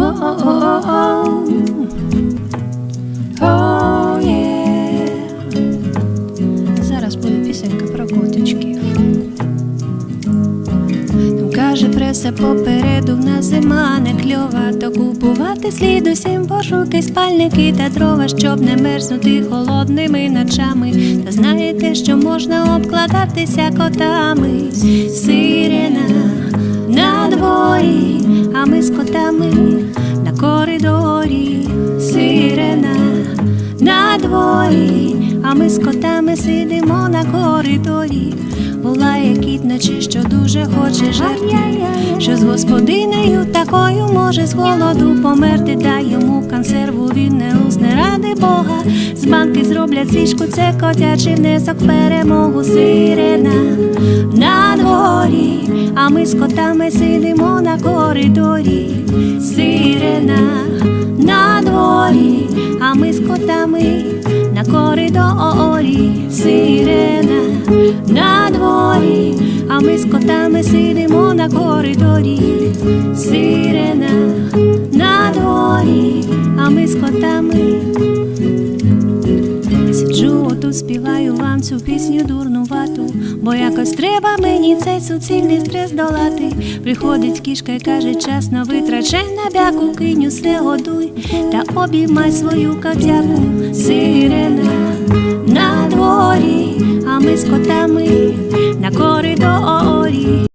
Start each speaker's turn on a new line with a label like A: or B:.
A: Oh. Зараз буде пісенька про котичків. Там каже преса попереду, в нас зима не кльова, то купувати слід усім пошуки, спальники та дрова, щоб не мерзнути холодними ночами. Та знаєте, що можна обкладатися котами. Дворі, а ми з котами сидимо на коридорі. Волає кіт, що дуже хоче жарт, що з господинею такою може з голоду померти, дай йому консерву, він не усне ради Бога. З банки зроблять свічку, це котячий внесок перемогу сирена на дворі, а ми з котами сидимо на коридорі. Сирена а ми з котами на коридорі. Сирена на дворі, а ми з котами сидимо на коридорі. Сирена на дворі, а ми з котами. Сиджу отут, співаю вам цю пісню дурнувату, бо якось треба мені цей суцільний стрес долати. Приходить кішка і каже, чесно витрачай на бяку, кинь усе годуй та обіймай свою котяку. Сирена на дворі, а ми з котами на коридорі.